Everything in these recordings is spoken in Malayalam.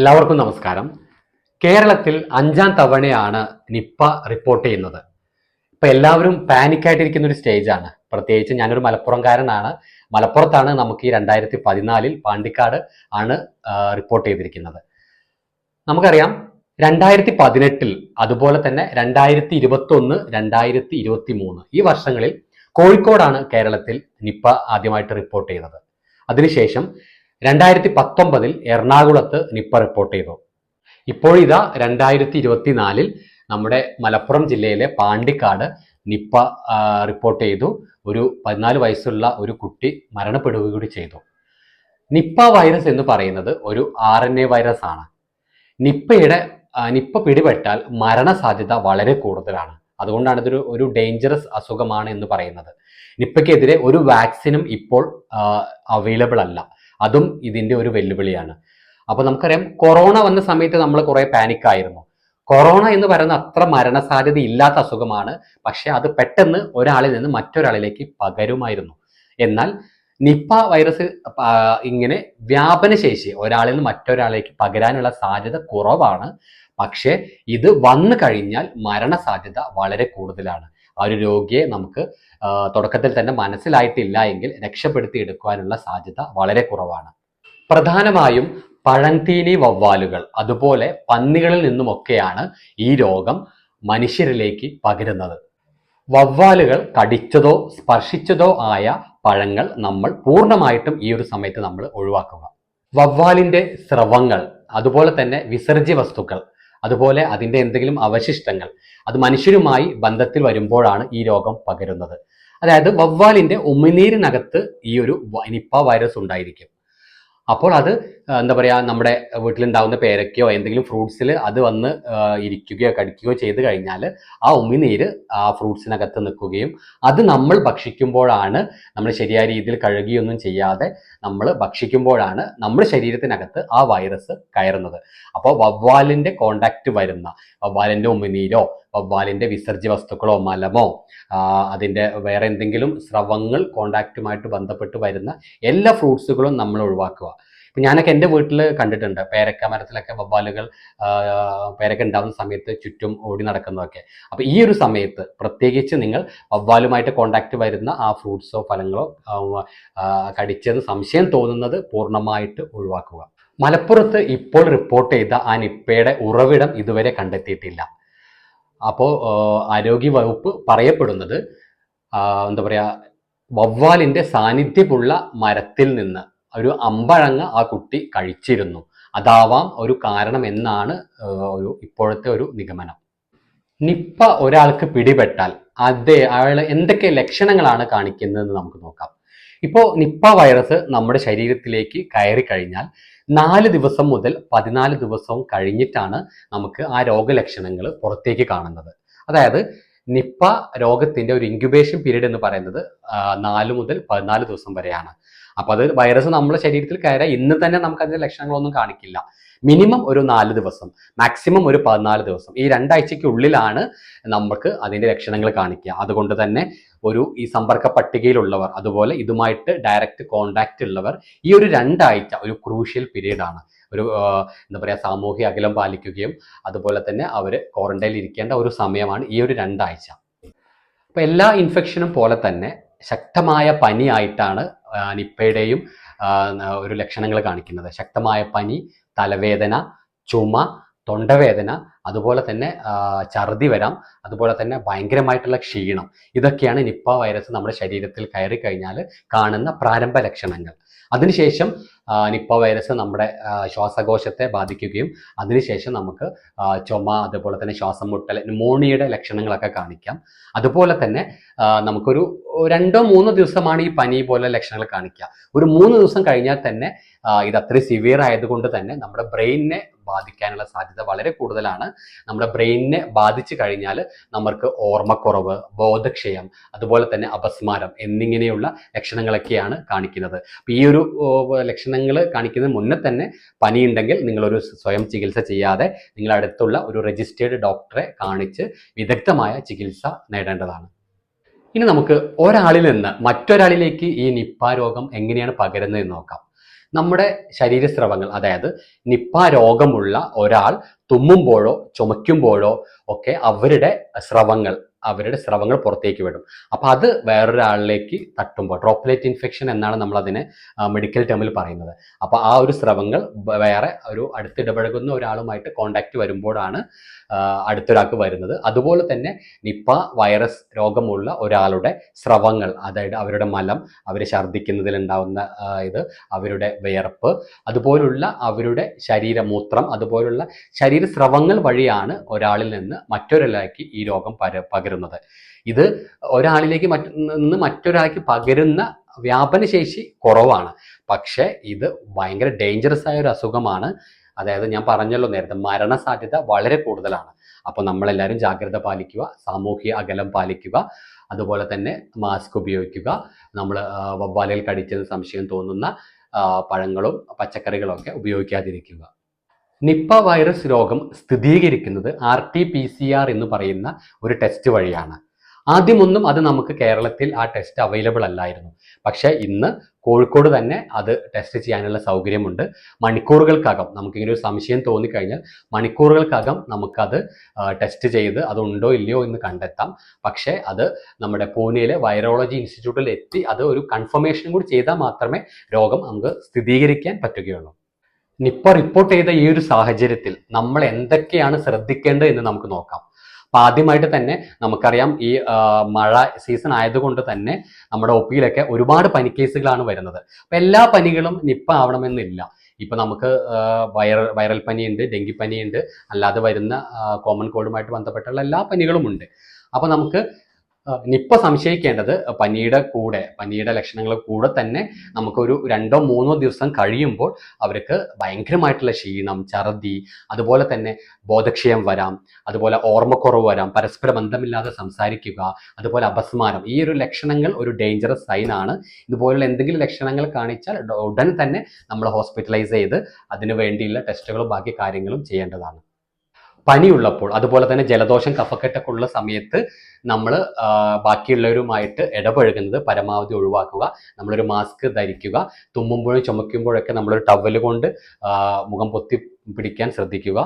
എല്ലാവർക്കും നമസ്കാരം. കേരളത്തിൽ അഞ്ചാം തവണയാണ് നിപ്പ റിപ്പോർട്ട് ചെയ്യുന്നത്. ഇപ്പൊ എല്ലാവരും പാനിക്കായിട്ടിരിക്കുന്ന ഒരു സ്റ്റേജാണ് പ്രത്യേകിച്ച് ഞാനൊരു മലപ്പുറംകാരനാണ്. മലപ്പുറത്താണ് നമുക്ക് ഈ രണ്ടായിരത്തി പതിനാലിൽ പാണ്ടിക്കാട് ആണ് റിപ്പോർട്ട് ചെയ്തിരിക്കുന്നത്. നമുക്കറിയാം രണ്ടായിരത്തി പതിനെട്ടിൽ അതുപോലെ തന്നെ രണ്ടായിരത്തി ഇരുപത്തി ഒന്ന് രണ്ടായിരത്തി ഇരുപത്തി മൂന്ന് ഈ വർഷങ്ങളിൽ കോഴിക്കോടാണ് കേരളത്തിൽ നിപ്പ ആദ്യമായിട്ട് റിപ്പോർട്ട് ചെയ്തത്. അതിനുശേഷം രണ്ടായിരത്തി പത്തൊമ്പതിൽ എറണാകുളത്ത് നിപ്പ റിപ്പോർട്ട് ചെയ്തു. ഇപ്പോഴിതാ രണ്ടായിരത്തി ഇരുപത്തിനാലിൽ നമ്മുടെ മലപ്പുറം ജില്ലയിലെ പാണ്ടിക്കാട് നിപ്പ റിപ്പോർട്ട് ചെയ്തു. ഒരു പതിനാല് വയസ്സുള്ള ഒരു കുട്ടി മരണപ്പെടുക കൂടി ചെയ്തു. നിപ്പ വൈറസ് എന്ന് പറയുന്നത് ഒരു ആർ എൻ എ വൈറസ് ആണ്. നിപ്പയുടെ നിപ്പ പിടിപെട്ടാൽ മരണസാധ്യത വളരെ കൂടുതലാണ്. അതുകൊണ്ടാണ് ഇതൊരു ഒരു ഡേഞ്ചറസ് അസുഖമാണ് എന്ന് പറയുന്നത്. നിപ്പയ്ക്കെതിരെ ഒരു വാക്സിനും ഇപ്പോൾ അവൈലബിൾ അല്ല. അതും ഇതിന്റെ ഒരു വെല്ലുവിളിയാണ്. അപ്പോൾ നമുക്കറിയാം കൊറോണ വന്ന സമയത്ത് നമ്മൾ കുറേ പാനിക് ആയിരുന്നു. കൊറോണ എന്ന് പറയുന്ന അത്ര മരണസാധ്യത ഇല്ലാത്ത അസുഖമാണ്. പക്ഷേ അത് പെട്ടെന്ന് ഒരാളിൽ നിന്ന് മറ്റൊരാളിലേക്ക് പകരുമായിരുന്നു. എന്നാൽ നിപ്പ വൈറസ് ഇങ്ങനെ വ്യാപനശേഷി ഒരാളിൽ നിന്ന് മറ്റൊരാളിലേക്ക് പകരാനുള്ള സാധ്യത കുറവാണ്. പക്ഷേ ഇത് വന്നു കഴിഞ്ഞാൽ മരണസാധ്യത വളരെ കൂടുതലാണ്. ആ ഒരു രോഗിയെ നമുക്ക് തുടക്കത്തിൽ തന്നെ മനസ്സിലായിട്ടില്ല എങ്കിൽ രക്ഷപ്പെടുത്തി എടുക്കുവാനുള്ള സാധ്യത വളരെ കുറവാണ്. പ്രധാനമായും പഴന്തീനി വവ്വാലുകൾ അതുപോലെ പന്നികളിൽ നിന്നുമൊക്കെയാണ് ഈ രോഗം മനുഷ്യരിലേക്ക് പകരുന്നത്. വവ്വാലുകൾ കടിച്ചതോ സ്പർശിച്ചതോ ആയ പഴങ്ങൾ നമ്മൾ പൂർണമായിട്ടും ഈ ഒരു സമയത്ത് നമ്മൾ ഒഴിവാക്കുക. വവ്വാലിന്റെ സ്രവങ്ങൾ അതുപോലെ തന്നെ വിസർജ്യ വസ്തുക്കൾ അതുപോലെ അതിന്റെ എന്തെങ്കിലും അവശിഷ്ടങ്ങൾ. അത് മനുഷ്യരുമായി ബന്ധത്തിൽ വരുമ്പോഴാണ് ഈ രോഗം പകരുന്നത്. അതായത് വവ്വാലിന്റെ ഉമിനീരിനകത്ത് ഈ ഒരു നിപ്പ വൈറസ് ഉണ്ടായിരിക്കും. അപ്പോൾ അത് എന്താ പറയുക നമ്മുടെ വീട്ടിലുണ്ടാവുന്ന പേരക്കയോ എന്തെങ്കിലും ഫ്രൂട്ട്സിൽ അത് വന്ന് ഇരിക്കുകയോ കടിക്കുകയോ ചെയ്ത് കഴിഞ്ഞാൽ ആ ഉമിനീര് ആ ഫ്രൂട്ട്സിനകത്ത് നിൽക്കുകയും അത് നമ്മൾ ഭക്ഷിക്കുമ്പോഴാണ് നമ്മൾ ശരിയായ രീതിയിൽ കഴുകിയൊന്നും ചെയ്യാതെ നമ്മൾ ഭക്ഷിക്കുമ്പോഴാണ് നമ്മുടെ ശരീരത്തിനകത്ത് ആ വൈറസ് കയറുന്നത്. അപ്പോൾ വവ്വാലിന്റെ കോണ്ടാക്റ്റ് വരുന്ന വവ്വാലിന്റെ ഉമിനീരോ വവ്വാലിന്റെ വിസർജ്യ വസ്തുക്കളോ മലമോ അതിന്റെ വേറെ എന്തെങ്കിലും സ്രവങ്ങൾ കോണ്ടാക്റ്റുമായിട്ട് ബന്ധപ്പെട്ട് വരുന്ന എല്ലാ ഫ്രൂട്ട്സുകളും നമ്മൾ ഒഴിവാക്കുക. ഇപ്പം ഞാനൊക്കെ എന്റെ വീട്ടിൽ കണ്ടിട്ടുണ്ട് പേരക്ക മരത്തിലൊക്കെ വവ്വാലുകൾ പേരക്ക ഉണ്ടാകുന്ന സമയത്ത് ചുറ്റും ഓടി നടക്കുന്നതൊക്കെ. അപ്പോൾ ഈ ഒരു സമയത്ത് പ്രത്യേകിച്ച് നിങ്ങൾ വവ്വാലുമായിട്ട് കോണ്ടാക്ട് വരുന്ന ആ ഫ്രൂട്ട്സോ ഫലങ്ങളോ കടിച്ചെന്ന് സംശയം തോന്നുന്നത് പൂർണമായിട്ട് ഒഴിവാക്കുക. മലപ്പുറത്ത് ഇപ്പോൾ റിപ്പോർട്ട് ചെയ്ത ആ നിപ്പയുടെ ഉറവിടം ഇതുവരെ കണ്ടെത്തിയിട്ടില്ല. അപ്പോൾ ആരോഗ്യ വകുപ്പ് പറയപ്പെടുന്നത് എന്താ പറയുക വവ്വാലിന്റെ സാന്നിധ്യമുള്ള മരത്തിൽ നിന്ന് ഒരു അമ്പഴങ്ങ ആ കുട്ടി കഴിച്ചിരുന്നു. അതാവാം ഒരു കാരണം എന്നാണ് ഒരു ഇപ്പോഴത്തെ ഒരു നിഗമനം. നിപ്പ ഒരാൾക്ക് പിടിപെട്ടാൽ അതേ അയാൾ എന്തൊക്കെ ലക്ഷണങ്ങളാണ് കാണിക്കുന്നതെന്ന് നമുക്ക് നോക്കാം. ഇപ്പോൾ നിപ്പ വൈറസ് നമ്മുടെ ശരീരത്തിലേക്ക് കയറി കഴിഞ്ഞാൽ നാല് ദിവസം മുതൽ പതിനാല് ദിവസവും കഴിഞ്ഞിട്ടാണ് നമുക്ക് ആ രോഗലക്ഷണങ്ങൾ പുറത്തേക്ക് കാണുന്നത്. അതായത് നിപ്പ രോഗത്തിന്റെ ഒരു ഇൻക്യുബേഷൻ പീരീഡ് എന്ന് പറയുന്നത് നാല് മുതൽ പതിനാല് ദിവസം വരെയാണ്. അപ്പൊ അത് വൈറസ് നമ്മുടെ ശരീരത്തിൽ കയറിയാൽ ഇന്ന് തന്നെ നമുക്ക് അതിന്റെ ലക്ഷണങ്ങളൊന്നും കാണിക്കില്ല. മിനിമം ഒരു നാല് ദിവസം മാക്സിമം ഒരു പതിനാല് ദിവസം. ഈ രണ്ടാഴ്ചയ്ക്കുള്ളിലാണ് നമുക്ക് അതിന്റെ ലക്ഷണങ്ങൾ കാണിക്കുക. അതുകൊണ്ട് തന്നെ ഒരു ഈ സമ്പർക്ക പട്ടികയിലുള്ളവർ അതുപോലെ ഇതുമായിട്ട് ഡയറക്റ്റ് കോണ്ടാക്റ്റ് ഉള്ളവർ ഈ ഒരു രണ്ടാഴ്ച ഒരു ക്രൂഷ്യൽ പീരീഡ് ആണ്. ഒരു എന്താ പറയുക സാമൂഹ്യ അകലം പാലിക്കുകയും അതുപോലെ തന്നെ അവർ ക്വാറന്റൈനിൽ ഇരിക്കേണ്ട ഒരു സമയമാണ് ഈ ഒരു രണ്ടാഴ്ച. അപ്പോൾ എല്ലാ ഇൻഫെക്ഷനും പോലെ തന്നെ ശക്തമായ പനിയായിട്ടാണ് നിപ്പയുടെയും ഒരു ലക്ഷണങ്ങൾ കാണിക്കുന്നത്. ശക്തമായ പനി തലവേദന ചുമ തൊണ്ടവേദന അതുപോലെ തന്നെ ഛർദി വരാം അതുപോലെ തന്നെ ഭയങ്കരമായിട്ടുള്ള ക്ഷീണം. ഇതൊക്കെയാണ് നിപ്പ വൈറസ് നമ്മുടെ ശരീരത്തിൽ കയറി കഴിഞ്ഞാൽ കാണുന്ന പ്രാരംഭ ലക്ഷണങ്ങൾ. അതിനുശേഷം നിപ്പ വൈറസ് നമ്മുടെ ശ്വാസകോശത്തെ ബാധിക്കുകയും അതിനുശേഷം നമുക്ക് ചുമ അതുപോലെ തന്നെ ശ്വാസം മുട്ടൽ ന്യൂമോണിയയുടെ ലക്ഷണങ്ങളൊക്കെ കാണിക്കാം. അതുപോലെ തന്നെ നമുക്കൊരു രണ്ടോ മൂന്നോ ദിവസമാണ് ഈ പനി പോലെ ലക്ഷണങ്ങൾ കാണിക്കുക. ഒരു മൂന്ന് ദിവസം കഴിഞ്ഞാൽ തന്നെ ഇത് അത്രയും സിവിയർ ആയതുകൊണ്ട് തന്നെ നമ്മുടെ ബ്രെയിനിനെ ബാധിക്കാനുള്ള സാധ്യത വളരെ കൂടുതലാണ്. നമ്മുടെ ബ്രെയിനിനെ ബാധിച്ചു കഴിഞ്ഞാൽ നമ്മൾക്ക് ഓർമ്മക്കുറവ് ബോധക്ഷയം അതുപോലെ തന്നെ അപസ്മാരം എന്നിങ്ങനെയുള്ള ലക്ഷണങ്ങളൊക്കെയാണ് കാണിക്കുന്നത്. ഈ ഒരു ലക്ഷണങ്ങൾ കാണിക്കുന്നതിന് മുന്നേ തന്നെ പനിയുണ്ടെങ്കിൽ നിങ്ങളൊരു സ്വയം ചികിത്സ ചെയ്യാതെ നിങ്ങൾ അടുത്തുള്ള ഒരു രജിസ്റ്റേർഡ് ഡോക്ടറെ കാണിച്ച് വിദഗ്ധമായ ചികിത്സ നേടേണ്ടതാണ്. ഇനി നമുക്ക് ഒരാളിൽ നിന്ന് മറ്റൊരാളിലേക്ക് ഈ നിപ്പ രോഗം എങ്ങനെയാണ് പകരുന്നതെന്ന് നോക്കാം. നമ്മുടെ ശരീരസ്രവങ്ങൾ അതായത് നിപ്പ രോഗമുള്ള ഒരാൾ തുമ്മുമ്പോഴോ ചുമയ്ക്കുമ്പോഴോ ഒക്കെ അവരുടെ സ്രവങ്ങൾ അവരുടെ സ്രവങ്ങൾ പുറത്തേക്ക് വിടും. അപ്പൊ അത് വേറൊരാളിലേക്ക് തട്ടുമ്പോൾ ഡ്രോപ്ലേറ്റ് ഇൻഫെക്ഷൻ എന്നാണ് നമ്മൾ അതിനെ മെഡിക്കൽ ടേമിൽ പറയുന്നത്. അപ്പൊ ആ ഒരു സ്രവങ്ങൾ വേറെ ഒരു അടുത്തിടപഴകുന്ന ഒരാളുമായിട്ട് കോണ്ടാക്ട് വരുമ്പോഴാണ് അടുത്തൊരാൾക്ക് വരുന്നത്. അതുപോലെ തന്നെ നിപ്പ വൈറസ് രോഗമുള്ള ഒരാളുടെ സ്രവങ്ങൾ അതായത് അവരുടെ മലം അവർ ഛർദ്ദിക്കുന്നതിൽ ഉണ്ടാവുന്ന ഇത് അവരുടെ വിയർപ്പ് അതുപോലുള്ള അവരുടെ ശരീരമൂത്രം അതുപോലുള്ള ശരീരസ്രവങ്ങൾ വഴിയാണ് ഒരാളിൽ നിന്ന് മറ്റൊരാളിലേക്ക് ഈ രോഗം പര പകരുന്നത്. ഇത് ഒരാളിലേക്ക് മറ്റ് നിന്ന് മറ്റൊരാൾക്ക് പകരുന്ന വ്യാപനശേഷി കുറവാണ്. പക്ഷേ ഇത് ഭയങ്കര ഡേഞ്ചറസ് ആയ ഒരു അസുഖമാണ്. അതായത് ഞാൻ പറഞ്ഞല്ലോ നേരത്തെ മരണസാധ്യത വളരെ കൂടുതലാണ്. അപ്പോൾ നമ്മളെല്ലാവരും ജാഗ്രത പാലിക്കുക സാമൂഹിക അകലം പാലിക്കുക അതുപോലെ തന്നെ മാസ്ക് ഉപയോഗിക്കുക നമ്മൾ വവ്വാലയിൽ കടിച്ചെന്ന് സംശയം തോന്നുന്ന പഴങ്ങളും പച്ചക്കറികളും ഒക്കെ ഉപയോഗിക്കാതിരിക്കുക. നിപ്പ വൈറസ് രോഗം സ്ഥിരീകരിക്കുന്നത് R T P C R എന്ന് പറയുന്ന ഒരു ടെസ്റ്റ് വഴിയാണ്. ആദ്യമൊന്നും അത് നമുക്ക് കേരളത്തിൽ ആ ടെസ്റ്റ് അവൈലബിൾ അല്ലായിരുന്നു. പക്ഷേ ഇന്ന് കോഴിക്കോട് തന്നെ അത് ടെസ്റ്റ് ചെയ്യാനുള്ള സൗകര്യമുണ്ട്. മണിക്കൂറുകൾക്കകം നമുക്കിങ്ങനെ ഒരു സംശയം തോന്നിക്കഴിഞ്ഞാൽ മണിക്കൂറുകൾക്കകം നമുക്കത് ടെസ്റ്റ് ചെയ്ത് അതുണ്ടോ ഇല്ലയോ എന്ന് കണ്ടെത്താം. പക്ഷേ അത് നമ്മുടെ പൂനെയിലെ വൈറോളജി ഇൻസ്റ്റിറ്റ്യൂട്ടിൽ എത്തി അത് ഒരു കൺഫർമേഷൻ കൂടി ചെയ്താൽ മാത്രമേ രോഗം നമുക്ക് സ്ഥിരീകരിക്കാൻ പറ്റുകയുള്ളൂ. നിപ്പ റിപ്പോർട്ട് ചെയ്ത ഈ ഒരു സാഹചര്യത്തിൽ നമ്മൾ എന്തൊക്കെയാണ് ശ്രദ്ധിക്കേണ്ടത് എന്ന് നമുക്ക് നോക്കാം. അപ്പൊ ആദ്യമായിട്ട് തന്നെ നമുക്കറിയാം ഈ മഴ സീസൺ ആയതുകൊണ്ട് തന്നെ നമ്മുടെ ഒ പിയിലൊക്കെ ഒരുപാട് പനി കേസുകളാണ് വരുന്നത്. അപ്പൊ എല്ലാ പനികളും നിപ്പ ആവണമെന്നില്ല. ഇപ്പൊ നമുക്ക് വൈറൽ വൈറൽ പനിയുണ്ട് ഡെങ്കിപ്പനിയുണ്ട് അല്ലാതെ വരുന്ന കോമൺ കോൾഡുമായിട്ട് ബന്ധപ്പെട്ടുള്ള എല്ലാ പനികളും ഉണ്ട് അപ്പൊ നമുക്ക് നിപ്പ സംശയിക്കേണ്ടത് പനിയുടെ കൂടെ പനിയുടെ ലക്ഷണങ്ങൾ കൂടെ തന്നെ നമുക്കൊരു രണ്ടോ മൂന്നോ ദിവസം കഴിയുമ്പോൾ അവർക്ക് ഭയങ്കരമായിട്ടുള്ള ക്ഷീണം ഛർദി അതുപോലെ തന്നെ ബോധക്ഷയം വരാം അതുപോലെ ഓർമ്മക്കുറവ് വരാം പരസ്പര ബന്ധമില്ലാതെ സംസാരിക്കുക അതുപോലെ അപസ്മാരം. ഈ ഒരു ലക്ഷണങ്ങൾ ഒരു ഡേഞ്ചറസ് സൈൻ ആണ്. ഇതുപോലുള്ള എന്തെങ്കിലും ലക്ഷണങ്ങൾ കാണിച്ചാൽ ഉടൻ തന്നെ നമ്മൾ ഹോസ്പിറ്റലൈസ് ചെയ്ത് അതിനു വേണ്ടിയുള്ള ടെസ്റ്റുകളും ബാക്കി കാര്യങ്ങളും ചെയ്യേണ്ടതാണ്. പനിയുള്ളപ്പോൾ അതുപോലെ തന്നെ ജലദോഷം കഫക്കെട്ടൊക്കെ ഉള്ള സമയത്ത് നമ്മൾ ബാക്കിയുള്ളവരുമായിട്ട് ഇടപഴകുന്നത് പരമാവധി ഒഴിവാക്കുക നമ്മളൊരു മാസ്ക് ധരിക്കുക തുമ്മുമ്പോഴും ചുമക്കുമ്പോഴൊക്കെ നമ്മളൊരു ടവൽ കൊണ്ട് മുഖം പൊത്തി പിടിക്കാൻ ശ്രദ്ധിക്കുക.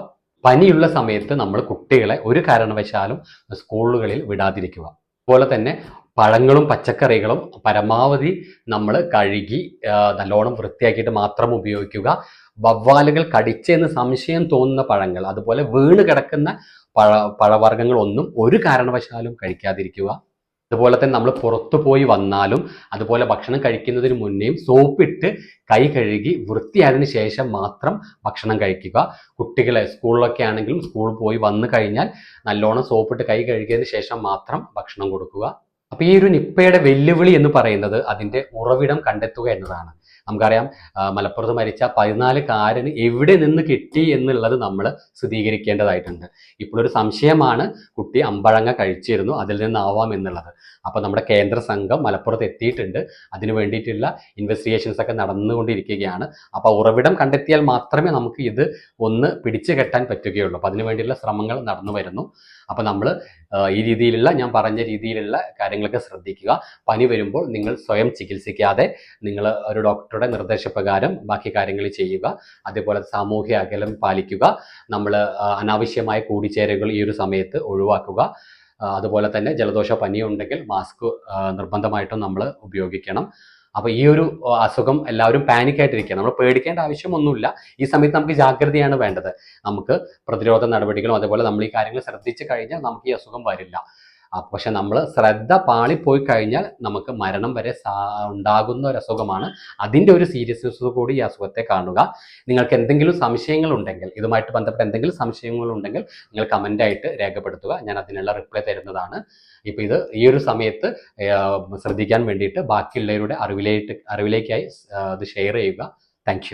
പനിയുള്ള സമയത്ത് നമ്മൾ കുട്ടികളെ ഒരു കാരണവശാലും സ്കൂളുകളിൽ വിടാതിരിക്കുക. അതുപോലെ തന്നെ പഴങ്ങളും പച്ചക്കറികളും പരമാവധി നമ്മൾ കഴുകി നല്ലോണം വൃത്തിയാക്കിയിട്ട് മാത്രം ഉപയോഗിക്കുക. വവ്വാലുകൾ കടിച്ചെന്ന് സംശയം തോന്നുന്ന പഴങ്ങൾ അതുപോലെ വീണ് കിടക്കുന്ന പഴ പഴവർഗങ്ങളൊന്നും ഒരു കാരണവശാലും കഴിക്കാതിരിക്കുക. അതുപോലെ തന്നെ നമ്മൾ പുറത്തു പോയി വന്നാലും അതുപോലെ ഭക്ഷണം കഴിക്കുന്നതിന് മുന്നേയും സോപ്പിട്ട് കൈ കഴുകി വൃത്തിയായതിനു ശേഷം മാത്രം ഭക്ഷണം കഴിക്കുക. കുട്ടികളെ സ്കൂളിലൊക്കെ ആണെങ്കിലും സ്കൂൾ പോയി വന്നു കഴിഞ്ഞാൽ നല്ലോണം സോപ്പിട്ട് കൈ കഴുകിയതിന് ശേഷം മാത്രം ഭക്ഷണം കൊടുക്കുക. അപ്പൊ ഈ ഒരു നിപ്പയുടെ വെല്ലുവിളി എന്ന് പറയുന്നത് അതിന്റെ ഉറവിടം കണ്ടെത്തുക എന്നതാണ്. നമുക്കറിയാം മലപ്പുറത്ത് മരിച്ച പതിനാല് കാരന് എവിടെ നിന്ന് കിട്ടി എന്നുള്ളത് നമ്മൾ സ്ഥിരീകരിക്കേണ്ടതായിട്ടുണ്ട് ഇപ്പോഴൊരു സംശയമാണ് കുട്ടി അമ്പഴങ്ങ കഴിച്ചിരുന്നു അതിൽ നിന്നാവാം എന്നുള്ളത്. അപ്പോൾ നമ്മുടെ കേന്ദ്ര സംഘം മലപ്പുറത്ത് എത്തിയിട്ടുണ്ട്. അതിനു വേണ്ടിയിട്ടുള്ള ഇൻവെസ്റ്റിഗേഷൻസ് ഒക്കെ നടന്നുകൊണ്ടിരിക്കുകയാണ്. അപ്പോൾ ഉറവിടം കണ്ടെത്തിയാൽ മാത്രമേ നമുക്ക് ഇത് ഒന്ന് പിടിച്ചു കെട്ടാൻ പറ്റുകയുള്ളൂ. അപ്പോൾ അതിനു വേണ്ടിയുള്ള ശ്രമങ്ങൾ നടന്നു വരുന്നു. അപ്പോൾ നമ്മൾ ഈ രീതിയിലുള്ള ഞാൻ പറഞ്ഞ രീതിയിലുള്ള കാര്യങ്ങളൊക്കെ ശ്രദ്ധിക്കുക. പനി വരുമ്പോൾ നിങ്ങൾ സ്വയം ചികിത്സിക്കാതെ നിങ്ങൾ ഒരു ഡോക്ടറുടെ നിർദ്ദേശപ്രകാരം ബാക്കി കാര്യങ്ങൾ ചെയ്യുക. അതേപോലെ സാമൂഹ്യ അകലം പാലിക്കുക. നമ്മൾ അനാവശ്യമായ കൂടിച്ചേരലുകൾ ഈ ഒരു സമയത്ത് ഒഴിവാക്കുക. അതുപോലെ തന്നെ ജലദോഷ പനിയുണ്ടെങ്കിൽ മാസ്ക് നിർബന്ധമായിട്ടും നമ്മൾ ഉപയോഗിക്കണം. അപ്പോൾ ഈ ഒരു അസുഖം എല്ലാവരും പാനിക് ആയിട്ടിരിക്കുക നമ്മൾ പേടിക്കേണ്ട ആവശ്യമൊന്നുമില്ല. ഈ സമയത്ത് നമുക്ക് ജാഗ്രതയാണ് വേണ്ടത്. നമുക്ക് പ്രതിരോധ നടപടികളും അതുപോലെ നമ്മൾ ഈ കാര്യങ്ങൾ ശ്രദ്ധിച്ചു കഴിഞ്ഞാൽ നമുക്ക് ഈ അസുഖം വരില്ല. പക്ഷെ നമ്മൾ ശ്രദ്ധ പാളിപ്പോയി കഴിഞ്ഞാൽ നമുക്ക് മരണം വരെ ഉണ്ടാകുന്ന ഒരു അസുഖമാണ്. അതിന്റെ ഒരു സീരിയസ്നെസ് കൂടി ഈ അസുഖത്തെ കാണുക. നിങ്ങൾക്ക് എന്തെങ്കിലും സംശയങ്ങൾ ഉണ്ടെങ്കിൽ ഇതുമായിട്ട് ബന്ധപ്പെട്ട് എന്തെങ്കിലും സംശയങ്ങൾ ഉണ്ടെങ്കിൽ നിങ്ങൾ കമന്റ് ആയിട്ട് രേഖപ്പെടുത്തുക. ഞാൻ അതിനുള്ള റിപ്ലൈ തരുന്നതാണ്. ഇപ്പോൾ ഇത് ഈ ഒരു സമയത്ത് ശ്രദ്ധിക്കാൻ വേണ്ടിയിട്ട് ബാക്കിയുള്ളവരുടെ അറിവിലേക്ക് അറിവിലേക്കായി അത് ഷെയർ ചെയ്യുക. താങ്ക്